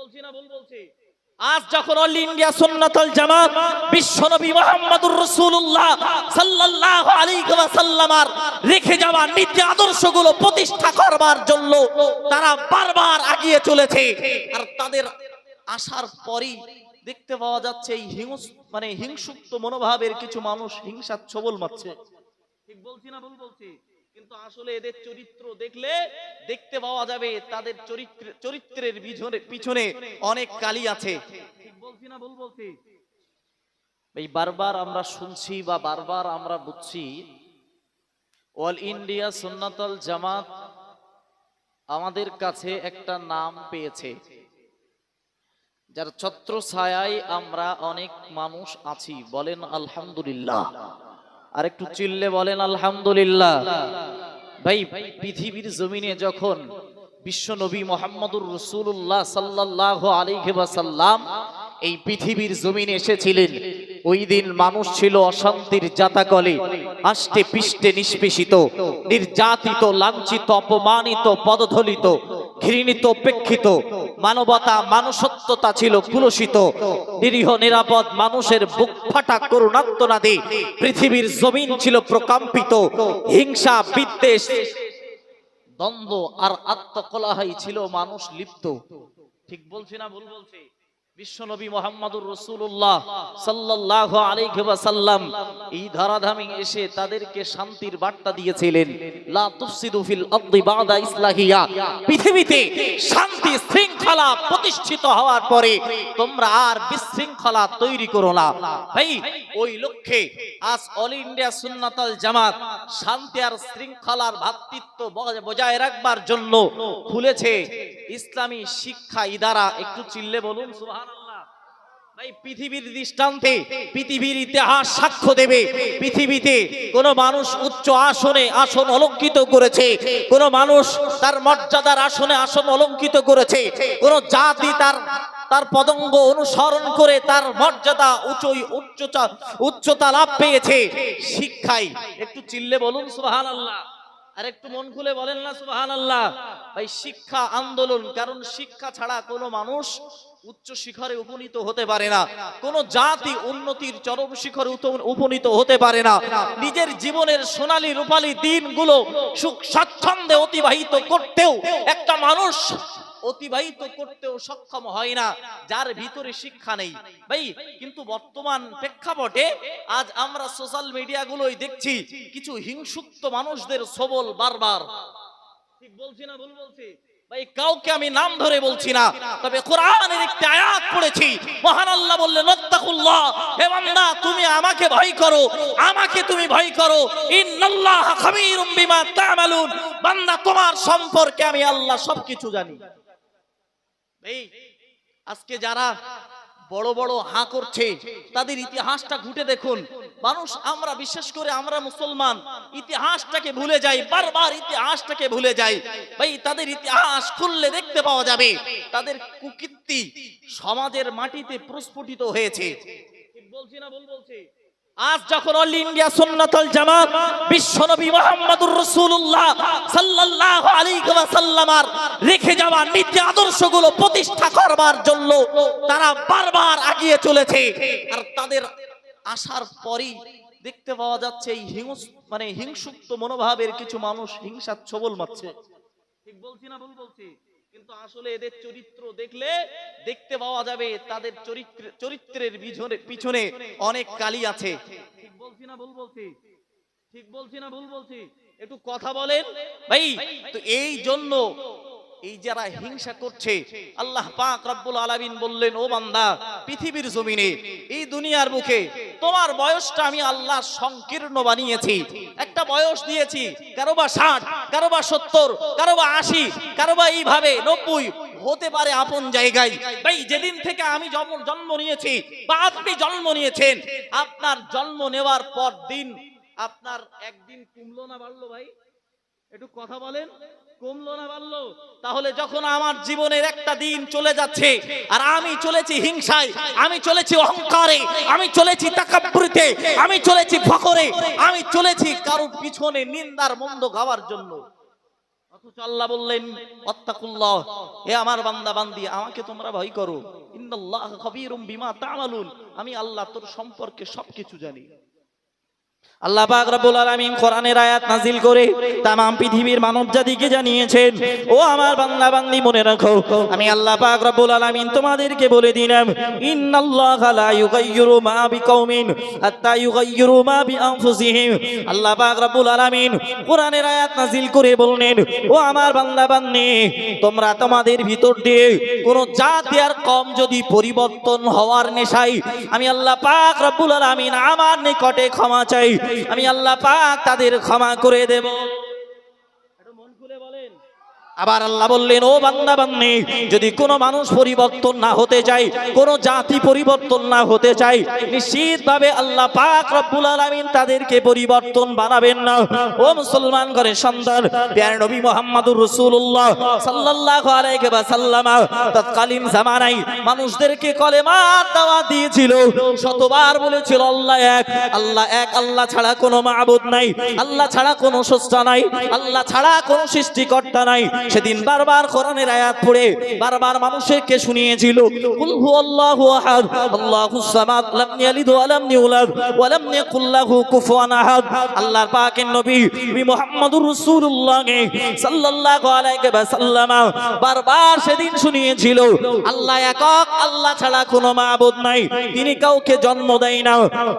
বলছি না ভুল বলছি? আজ যখন অল ইন্ডিয়া সুন্নাতুল জামাত বিশ্বনবী মুহাম্মদুর রাসূলুল্লাহ সাল্লাল্লাহু আলাইহি ওয়াসাল্লামার রেখে যাওয়া নীতি আদর্শগুলো প্রতিষ্ঠা করবার জন্য তারা বারবার আগিয়ে চলেছে। আর তাদের আসার পরই দেখতে পাওয়া যাচ্ছে এই হিংস মানে হিংসুক্ত মনোভাবের কিছু মানুষ হিংসার ছবল মারছে। ঠিক বলছি না ভুল বলছি? কিন্তু আসলে এদের চরিত্র দেখলে দেখতে পাওয়া যাবে তাদের চরিত্র চরিত্রের পিছনে পিছনে অনেক কালি আছে। বলছি না ভুল বলছি? এই বারবার আমরা শুনছি বা বারবার আমরা বুঝছি অল ইন্ডিয়া সুন্নাতল জামাত আমাদের কাছে একটা নাম পেয়েছে। যার ছত্র ছায়ায় আমরা অনেক মানুষ আছি। বলেন আলহামদুলিল্লাহ। আর একটু চিল্লে বলেন আলহামদুলিল্লাহ। ভাই, পৃথিবীর জমিনে যখন বিশ্ব নবী মোহাম্মদুর রসুল্লাহ সাল্লাহ আলাইহি ওয়াসাল্লাম এই পৃথিবীর জমিনে এসেছিলেন, ওই দিন মানুষ ছিল অশান্তির জাতাকলে আষ্টে পিষ্টে নিষ্পেষিত, নির্যাতিত, লাঞ্ছিত, অপমানিত, পদধলিত। ঘৃণিত উপেক্ষিত মানবতা, মানুষত্বতা ছিল কুলসিত নিরীহ, নিরাপদ, মানুষের বুক ফাটা করুণাত্মনাদে, পৃথিবীর জমিন ছিল প্রকম্পিত, হিংসা, বিদ্বেষ, দ্বন্দ্ব আর আত্মকলাহাই ছিল মানুষ লিপ্ত। ঠিক বলছি না ভুল বলছি? বিশ্বনবী মোহাম্মদুর রসুল্লাহ সাল্লাল্লাহু আলাইহি ওয়াসাল্লাম এই ধরাধামে এসে তাদেরকে শান্তির বার্তা দিয়েছিলেন পৃথিবীতে শান্তি শৃঙ্খলা প্রতিষ্ঠিত হওয়ার পরে তোমরা আর বিশৃঙ্খলা তৈরি করো না। ভাই, ওই লক্ষ্যে আজ অল ইন্ডিয়া সুন্নাতাল জামাত শান্তি আর শৃঙ্খলার ভ্রাতৃত্ব বজায়- রাখবার জন্য খুলেছে। ইসলামী শিক্ষা ইদারা, একটু চিল্লে বলুন ভাই পৃথিবীর দৃষ্টান্তে পৃথিবীর ইতিহাস সাক্ষ্য দেবে। পৃথিবীতে কোন মানুষ উচ্চ আসনে আসন অলঙ্কিত করেছে। কোন মানুষ তার মর্যাদার আসনে আসন অলঙ্কিত করেছে। কোন জাতি তার তার পদঙ্গ অনুসরণ করে তার মর্যাদা উচ্চই উচ্চতা উচ্চতা লাভ পেয়েছে। শিক্ষাই, একটু চিল্লে বলুন, সুবহানাল্লাহ। আর একটু মন খুলে বলেন না সুবহান আল্লাহ ভাই, শিক্ষা আন্দোলন, কারণ শিক্ষা ছাড়া কোনো মানুষ উচ্চ শিখরে উপনীত হতে পারে না। কোন জাতি উন্নতির চরম শিখরে উপনীত হতে পারে না। নিজের জীবনের সোনালী রূপালী দিনগুলো সুখ স্বাচ্ছন্দ্যে অতিবাহিত করতেও একটা মানুষ অতিবাহিত করতেও সক্ষম হয় না, যার ভিতরে শিক্ষা নেই। ভাই, কিন্তু বর্তমান প্রেক্ষাপটে আজ আমরা সোশ্যাল মিডিয়া গুলোই দেখছি, কিছু হিংসুক্ত মানুষদের সবল বারবার। ঠিক বলছি না ভুল বলছি? ভাই, কাউকে আমি নাম ধরে বলছি না, তবে কোরআনের একটি আয়াত পড়েছি। মহান আল্লাহ বললেন নত্তাকুল্লাহ হে তুমি আমাকে ভয় করো, আমাকে তুমি ভয় করো। ইন্নাল্লাহ খাবীরুম বিমা তা'মালুন। বান্দা, তোমার সম্পর্কে আমি আল্লাহ সবকিছু জানি। এই আজকে যারা বড় বড় হা করছে, তাদের ইতিহাসটা ঘুটে দেখুন। মানুষ আমরা বিশেষ করে আমরা মুসলমান ইতিহাসটাকে ভুলে যাই বারবার ইতিহাসটাকে ভুলে যাই। ভাই তাদের ইতিহাস খুললে দেখতে পাওয়া যাবে তাদের কুকীর্তি সমাজের মাটিতে প্রস্ফুটিত হয়েছে। বলছি না ভুল বলছি? আজ যখন অল ইন্ডিয়া সুন্নাতুল জামাত বিশ্বনবী মুহাম্মদুর রাসূলুল্লাহ সাল্লাল্লাহু আলাইহি ওয়াসাল্লামার রেখে যাওয়া নীতি আদর্শগুলো প্রতিষ্ঠা করবার জন্য তারা বারবার আগিয়ে চলেছে। আর তাদের আসার পরই দেখতে পাওয়া যাচ্ছে এই হিংস মানে হিংসুক্ত মনোভাবের কিছু মানুষ হিংসার ছবল মারছে। ঠিক বলছি না ভুল বলছি? কিন্তু আসলে এদের চরিত্র দেখলে দেখতে পাওয়া যাবে তাদের চরিত্র, চরিত্রের পিছনে অনেক কালি আছে। ঠিক বলছি না ভুল বলছি? ঠিক বলছি না ভুল বলছি? একটু কথা বলেন। ভাই, তো এই জন্য এই যারা হিংসা করছে, আল্লাহ পাক রব্বুল আলামিন বললেন, ও বান্দা, পৃথিবীর জমিনে, এই দুনিয়ার বুকে তোমার বয়সটা আমি আল্লাহ সংকীর্ণ বানিয়েছি। একটা বয়স দিয়েছি, কারও বা ষাট, কারও বা সত্তর, কারও বা আশি, কারও বা এইভাবে নব্বই, হতে পারে আপন জায়গায়। ভাই, যেদিন থেকে আমি জন্ম নিয়েছি, বা আপনি জন্ম নিয়েছেন, আপনার জন্ম নেওয়ার পর দিন, আপনার একদিন কমলো না বাড়লো ভাই? একটু কথা বলেন, কমলো না বাড়লো? তাহলে যখন আমার জীবনের একটা দিন চলে যাচ্ছে, আর আমি চলেছি হিংসায়, আমি চলেছি অহংকারে, আমি চলেছি তাকাব্বুরিতে, আমি চলেছি ফখরে, আমি চলেছি কারোর পিছনে নিন্দার মন্দ গাওয়ার জন্য। আমি আল্লাহ তোর সম্পর্কে সবকিছু জানি। আল্লাহ পাক রব্বুল আলামিন কোরআনের আয়াত নাজিল করে তামাম পৃথিবীর মানব জাতিকে জানিয়েছেন, ও আমার বান্দা বান্দি মনে রাখো, আমি আল্লাহ পাক রব্বুল আলামিন তোমাদেরকে বলে দিলাম, ইন্নাল্লাহা লা ইউগাইয়িরু মা বিকাউমিন হাত্তা ইউগাইয়িরু মা বিআনফুসিহিম। আল্লাহ পাক রব্বুল আলামিন কোরআনের আয়াত নাজিল করে বললেন, ও আমার বান্দা বান্দি তোমরা তোমাদের ভিতর দিয়ে কোন জাতি আর কম যদি পরিবর্তন হওয়ার নেশাই আমি আল্লাহ পাক রব্বুল আলামিন আমার নিকটে ক্ষমা চাই। আমি আল্লাহ পাক তাদের ক্ষমা করে দেব একটু মন খুলে বলেন আবার আল্লাহ বললেন, ও বান্দা বান্দি, যদি কোনো মানুষ পরিবর্তন না হতে চায়, কোন জাতি পরিবর্তন না হতে চায়, নিশ্চিতভাবে আল্লাহ পাক রব্বুল আলামিন তাদেরকে পরিবর্তন বানাবেন না। ও মুসলমান করে সন্তান প্যার নবী মুহাম্মদুর রাসূলুল্লাহ সাল্লাল্লাহু আলাইহি ওয়া সাল্লাম তৎকালীন জামানায় মানুষদেরকে কলেমার দাওয়াত দিয়েছিল, শতবার বলেছিল, আল্লাহ এক আল্লাহ এক, আল্লাহ ছাড়া কোনো মাবুদ নাই, আল্লাহ ছাড়া কোনো স্রষ্টা নাই, আল্লাহ ছাড়া কোনো সৃষ্টিকর্তা নাই। সেদিন বারবার কোরআনের আয়াত পড়ে বারবার মানুষকে শুনিয়েছিল। কুল হুয়াল্লাহু আহাদ আল্লাহুস সামাদ, লাম ইয়ালিদ ওয়া লাম ইউলাদ, ওয়া লাম ইয়াকুল লাহু কুফুয়ান আহাদ। আল্লাহর পাকের নবী নবী রাসূলুল্লাহ সাল্লাল্লাহু আলাইহি বারবার সেদিন শুনিয়েছিল। আল্লাহ একক, আল্লাহ ছাড়া কোনো মাবুদ নাই। তিনি কাউকে জন্ম দেয় না,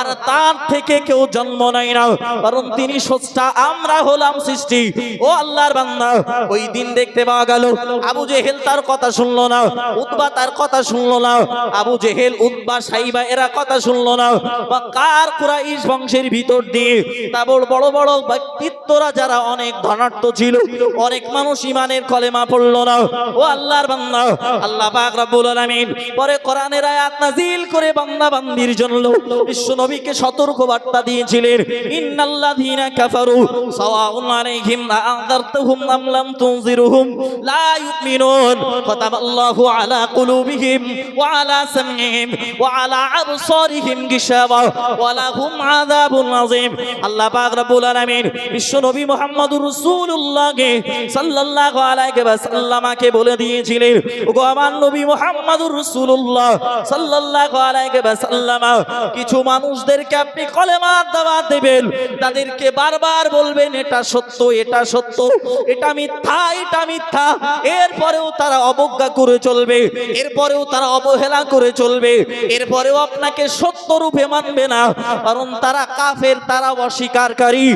আর তার থেকে কেউ জন্ম নেয় না। কারণ তিনি স্রষ্টা আমরা হলাম সৃষ্টি। ও আল্লাহর বান্দা, ওই দিন দেখতে পাওয়া গেল। আবু জেহেল তার কথা শুনলো না, উতবা তার কথা শুনলো না, আবু জেহেল, উতবা, সাইবা এরা কথা শুনলো না। বা কার কুরাইশ বংশের ভিতর দিয়ে তারপর বড় বড় ব্যক্তিত্বরা যারা অনেক ধনাঢ্য ছিল, অনেক মানুষ ইমানের কলেমা পড়ল না। ও আল্লাহর বান্দা, আল্লাহ পাক রব্বুল আলামিন পরে কোরআনের আয়াত নাজিল করে বান্দা বান্দির জন্য বিশ্ব নবীকে সতর্ক বার্তা দিয়েছিলেন, ইন্নাল্লাযীনা কাফারু সাওয়াউন আলাইহিম আ'যারতাহুম আম লাম তুনজিরুহুম লা ইউমিনুন খাতাবাল্লাহু আলা কুলুবিহিম ওয়া আলা সামঈহিম ওয়া আলা আবসারিহিম গিশাওয়া ওয়া লাহুম আযাবুন আযীম আল্লাহ পাক রব্বুল আলামিন বিশ্ব নবী মুহাম্মদুর রাসূলুল্লাহকে সাল্লাল্লাহু আলাইহি ওয়া বলে দিয়েছিলেন, ওগো আমার নবী মুহাম্মদুর রাসূলুল্লাহ সাল্লাল্লাহু আলাইহি ওয়া কিছু মানুষদেরকে আপনি কলেমার দাওয়াত দেবেন। তাদেরকে বারবার বলবেন, এটা সত্য এটা সত্য, এটা মিথ্যা এটা মিথ্যা। এরপরেও তারা অবজ্ঞা করে চলবে। এরপরেও তারা অবহেলা করে চলবে। এরপরেও আপনাকে সত্য রূপে মানবে না। কারণ তারা কাফের, তারা অস্বীকারী।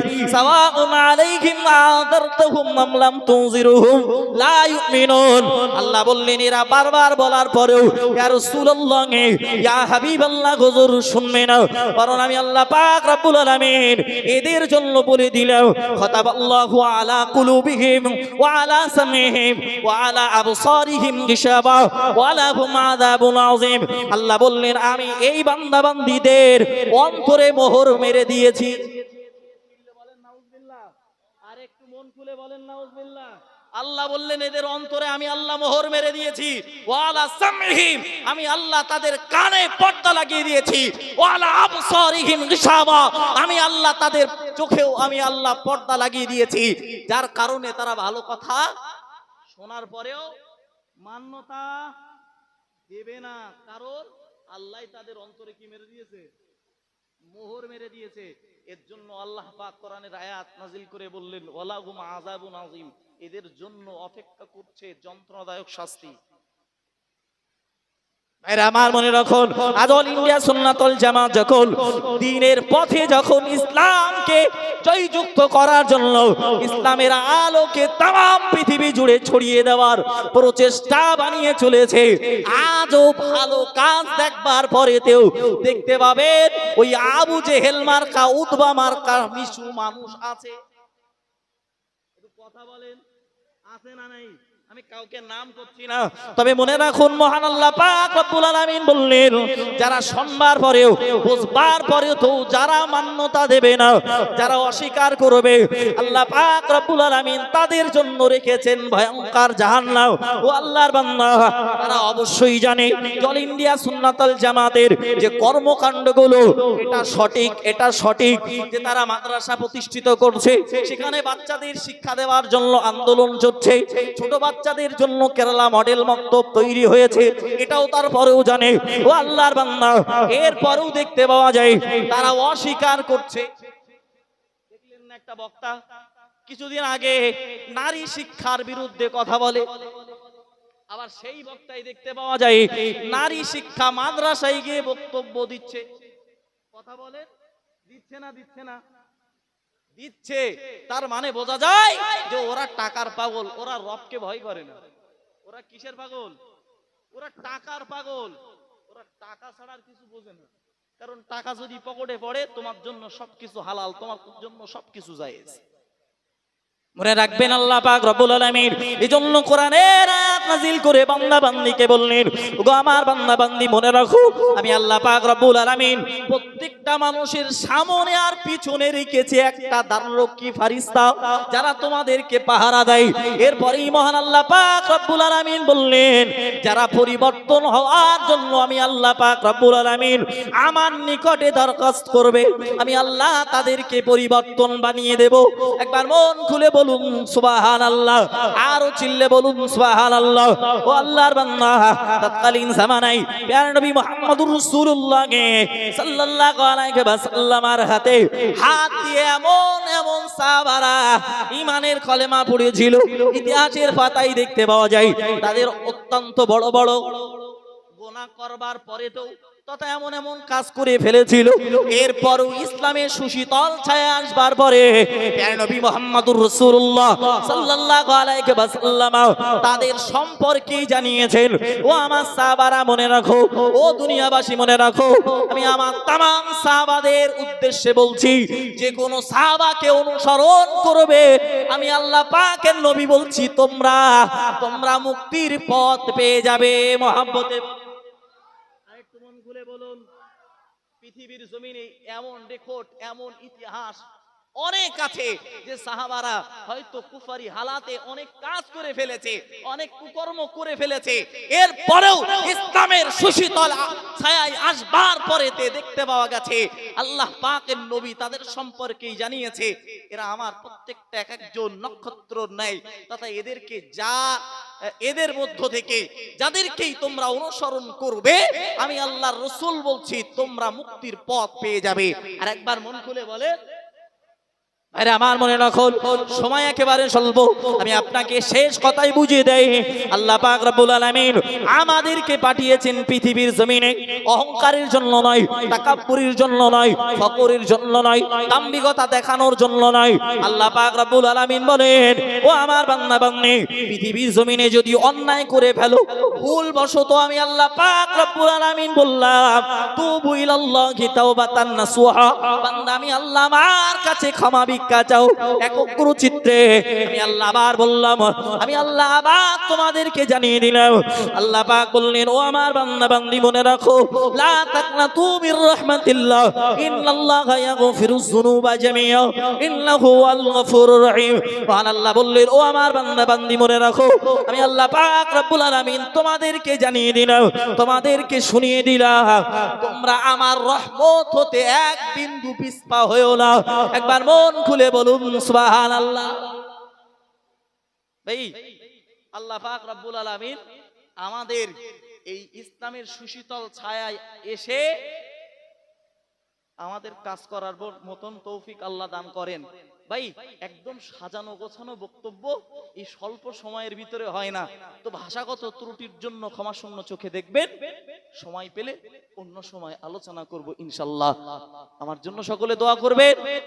আল্লাহ বললেন, এরা বারবার বলার পরেও শুনবে না। কারণ আমি আল্লাহ এদের জন্য বলে দিলাম আলা সামিহিম ওয়া আলা আবসারিহিম গিশাবা, ওয়া লাহুম আযাবুন আল্লাহ বললেন, আমি এই বান্দা বান্দীদের অন্তরে মোহর মেরে দিয়েছি। আর একটু মন খুলে বলেন, নাউজুবিল্লাহ। আল্লাহ বললেন, এদের অন্তরে আমি আল্লাহ মোহর মেরে দিয়েছি। ওয়ালা সামহিম, আমি আল্লাহ তাদের কানে পর্দা লাগিয়ে দিয়েছি। ওয়ালা আবসারিহিম গিশাবা, আমি আল্লাহ তাদের চোখেও আমি আল্লাহ পর্দা লাগিয়ে দিয়েছি। যার কারণে তারা ভালো কথা শোনার পরেও মান্যতা দেবে না। কারণ আল্লাহ তাদের অন্তরে কি মেরে দিয়েছে? মোহর মেরে দিয়েছে। এর জন্য আল্লাহ পাক আয়াত নাজিল করে বললেন, ওয়ালাহুম আযাবুন আযীম। এদের জন্য অপেক্ষা করছে যন্ত্রণাদায়ক শাস্তি। আমার মনে রাখুন আদল ইন্ডিয়া সুন্নাতল জামাত যখন দিনের পথে যখন ইসলামকে জয়যুক্ত করার জন্য ইসলামের আলোকে তাম পৃথিবী জুড়ে ছড়িয়ে দেওয়ার প্রচেষ্টা বানিয়ে চলেছে, আজও ভালো কাজ দেখবার পরেতেও দেখতে পাবেন, ওই আবু জেহেল মার্কা, উতবা মার্কা, মিশু মানুষ আছে। কথা বলেন, আছে না নাই? তবে মনে রাখুন, মহান আল্লাহ পাক রব্বুল আলামিন বললেন, যারা সোমবার পরেও বুধবার পরেও তো যারা মান্যতা দেবে না, যারা অস্বীকার করবে, আল্লাহ পাক রব্বুল আলামিন তাদের জন্য রেখেছেন ভয়ঙ্কর জাহান্নাম। ও আল্লাহর বান্দা, তারা অবশ্যই জানে অল ইন্ডিয়া সুন্নাতাল জামাতের যে কর্মকাণ্ডগুলো, এটা সঠিক এটা সঠিক, যে তারা মাদ্রাসা প্রতিষ্ঠিত করছে, সেখানে বাচ্চাদের শিক্ষা দেওয়ার জন্য আন্দোলন চলছে, ছোট বাচ্চাদের জন্য কেরালা মডেল মক্তব তৈরি হয়েছে। এটাও তারপরেও জানে। ও আল্লাহর বান্দা, এরপরেও দেখতে পাওয়া যায়, তারা অস্বীকার করছে। দেখলেন না একটা বক্তা, কিছুদিন আগে নারী শিক্ষার বিরুদ্ধে কথা বলে। আবার সেই বক্তাই দেখতে পাওয়া যায়, নারী শিক্ষা মাদ্রাসায় গিয়ে বক্তব্য দিচ্ছে। কথা বলে দিচ্ছে না দিচ্ছে না। দিচ্ছে, তার মানে বোঝা যায় যে ওরা টাকার পাগল, ওরা রবকে ভয় করে না। ওরা কিসের পাগল? ওরা টাকার পাগল। ওরা টাকা ছাড়ার কিছু বোঝে না। কারণ টাকা যদি পকেটে পড়ে, তোমার জন্য সবকিছু হালাল, তোমার জন্য সবকিছু জায়েজ। মনে রাখবেন আল্লাহ পাক রব্বুল আলামিন। এজন্য কোরআনের আয়াত নাজিল করে বান্দা বান্দিকে বললেন, ওগো আমার বান্দা বান্দি, মনে রাখো, আমি আল্লাহ পাক রব্বুল আলামিন প্রত্যেকটা মানুষের সামনে আর পিছনে রেখেছি একটা দাররক্ষী ফারিস্তা, যারা তোমাদেরকে পাহারা দেয়। এরপরেই মহান আল্লাহ পাক রব্বুল আলামিন বললেন, যারা পরিবর্তন হওয়ার জন্য আমি আল্লাহ পাক রব্বুল আলামিন আমার নিকটে দরখাস্ত করবে। আমি আল্লাহ তাদেরকে পরিবর্তন বানিয়ে দেব। একবার মন খুলে বলুন সুবাহান আল্লাহ আরও চিল্লে বলুন সুবাহান আল্লাহ ও আল্লাহর বান্দা, তৎকালীন জামানায় প্যার নবী মুহাম্মদুর রাসূলুল্লাহ কে সাল্লাল্লাহু আলাইহি ওয়াসাল্লামের হাতে হাত দিয়ে এমন এমন সাহাবারা ঈমানের কলেমা পড়েছিল, ইতিহাসের পাতায় দেখতে পাওয়া যায়। তাদের অত্যন্ত বড় বড় গোনা করবার পরে তো তথা এমন এমন কাজ করে ফেলেছিল। এরপরও ইসলামের সুশীতল ছায়া আসবার পরে নবী মোহাম্মদুর আলাইহি ওয়াসাল্লাম তাদের সম্পর্কেই জানিয়েছেন, ও আমার সাহাবারা, মনে রাখো, ও দুনিয়াবাসী, মনে রাখো, আমি আমার তামাম সাহাবাদের উদ্দেশ্যে বলছি, যে কোন সাহাবাকে অনুসরণ করবে। আমি আল্লাহ পাকের নবী বলছি, তোমরা তোমরা মুক্তির পথ পেয়ে যাবে মহাব্বতে আরেকটু মন খুলে বলুন পৃথিবীর জমিনে এমন রেকর্ড, এমন ইতিহাস অনেক আছে যে সাহাবারা হয়তো কুফারি হালাতে অনেক কাজ করে ফেলেছে, অনেক কুকর্ম করে ফেলেছে। এরপরেও ইসলামের সুশীতল ছায়ায় আসবার পরেতে দেখতে পাওয়া গেছে, আল্লাহ পাকের নবী তাদের সম্পর্কেই জানিয়েছে, এরা আমার প্রত্যেকটা এক একজন নক্ষত্র নেয় তথা এদেরকে যা এদের মধ্য থেকে যাদেরকেই তোমরা অনুসরণ করবে, আমি আল্লাহর রসুল বলছি, তোমরা মুক্তির পথ পেয়ে যাবে। আর একবার মন খুলে বলে আরে আমার মনে রাখো সময় একেবারে স্বল্প। আমি আপনাকে শেষ কথাই বুঝিয়ে দেই। আল্লাহ পাক রব্বুল আলামিন আমাদেরকে পাঠিয়েছেন পৃথিবীর জমিনে। অহংকারের জন্য নয়, তাকাব্বুরির জন্য নয়, ফকরের জন্য নয়, দাম্ভিকতা দেখানোর জন্য নয়। আল্লাহ পাক রব্বুল আলামিন বলেন, ও আমার বান্দা বান্দি পৃথিবীর জমিনে যদি অন্যায় করে ফেলো ভুল বশত আমি আল্লাহ পাক রব্বুল আলামিন বললাম, তুবু ইলাল্লাহি তাওবাতান নাসুহা বান্দা আমি আল্লাহ আমার কাছে ক্ষমা ভিক্ষা চাও একগ্র চিত্রে। আমি আল্লাহ আবার বললাম, আমি আল্লাহ আবার তোমাদেরকে জানিয়ে দিলাম। আল্লাহ পাক বললেন, ও আমার বান্দা বান্দি মনে রাখো, লা তাকনাতু মির রাহমাতিল্লাহ, ইন্নাল্লাহা ইয়াগফিরুজ যুনুবা জামিআ, ইন্নাহু আল গফুরুর রহিম। আল্লাহ বললেন, ও আমার বান্দা বান্দি মনে রাখো, আমি আল্লাহ পাক রব্বুল আলামিন তোমাদেরকে জানিয়ে দিলাম, তোমাদেরকে শুনিয়ে দিলাম। তোমরা আমার রহমত হতে এক বিন্দু পিছপা হয়েও না। একবার মন খুলে বলুন, সুবহানাল্লাহ। ভাই, আল্লাহ পাক রব্বুল আলামিন আমাদের এই ইসলামের সুশীতল ছায়ায় এসে আমাদের কাজ করার মতন তৌফিক আল্লাহ দান করেন। ভাই, একদম সাজানো গোছানো বক্তব্য এই স্বল্প সময়ের ভিতরে হয় না। তো ভাষাগত ত্রুটির জন্য ক্ষমাশূন্য চোখে দেখবেন, সময় পেলে অন্য সময় আলোচনা করব ইনশাল্লাহ আমার জন্য সকলে দোয়া করবে